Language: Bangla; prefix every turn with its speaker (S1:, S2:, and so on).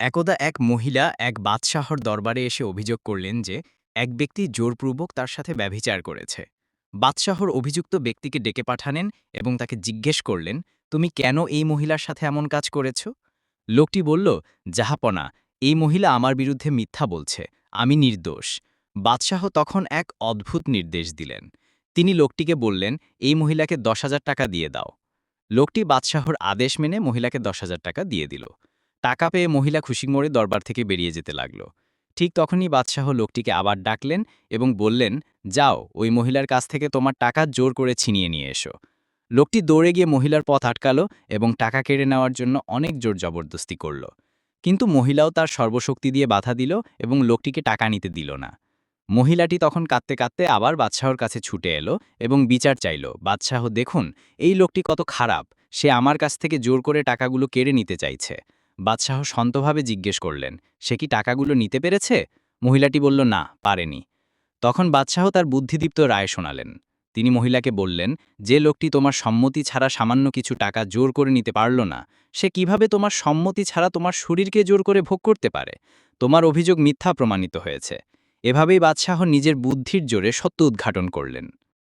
S1: একদা এক মহিলা এক বাদশাহর দরবারে এসে অভিযোগ করলেন যে, এক ব্যক্তি জোরপূর্বক তার সাথে ব্যভিচার করেছে। বাদশাহর অভিযুক্ত ব্যক্তিকে ডেকে পাঠানেন এবং তাকে জিজ্ঞেস করলেন, তুমি কেন এই মহিলার সাথে এমন কাজ করেছ? লোকটি বলল জাহাপনা এই মহিলা আমার বিরুদ্ধে মিথ্যা বলছে, আমি নির্দোষ। বাদশাহ তখন এক অদ্ভুত নির্দেশ দিলেন। তিনি লোকটিকে বললেন, এই মহিলাকে দশ হাজার টাকা দিয়ে দাও। লোকটি বাদশাহর আদেশ মেনে মহিলাকে দশ হাজার টাকা দিয়ে দিল। টাকা পেয়ে মহিলা খুশি মরে দরবার থেকে বেরিয়ে যেতে লাগল। ঠিক তখনই বাদশাহ লোকটিকে আবার ডাকলেন এবং বললেন, যাও, ওই মহিলার কাছ থেকে তোমার টাকা জোর করে ছিনিয়ে নিয়ে এসো। লোকটি দৌড়ে গিয়ে মহিলার পথ আটকালো এবং টাকা কেড়ে নেওয়ার জন্য অনেক জোর জবরদস্তি করল। কিন্তু মহিলাও তার সর্বশক্তি দিয়ে বাধা দিল এবং লোকটিকে টাকা নিতে দিল না। মহিলাটি তখন কাঁদতে কাঁদতে আবার বাদশাহর কাছে ছুটে এলো এবং বিচার চাইল, বাদশাহ, দেখুন, এই লোকটি কত খারাপ। সে আমার কাছ থেকে জোর করে টাকাগুলো কেড়ে নিতে চাইছে। বাদশাহ সন্তভাবে জিজ্ঞেস করলেন, সে কি টাকাগুলো নিতে পেরেছে? মহিলাটি বলল, না, পারেনি। তখন বাদশাহ তার বুদ্ধিদীপ্ত রায় শোনালেন। তিনি মহিলাকে বললেন, যে লোকটি তোমার সম্মতি ছাড়া সামান্য কিছু টাকা জোর করে নিতে পারল না, সে কীভাবে তোমার সম্মতি ছাড়া তোমার শরীরকে জোর করে ভোগ করতে পারে? তোমার অভিযোগ মিথ্যা প্রমাণিত হয়েছে। এভাবেই বাদশাহ নিজের বুদ্ধির জোরে সত্য উদ্ঘাটন করলেন।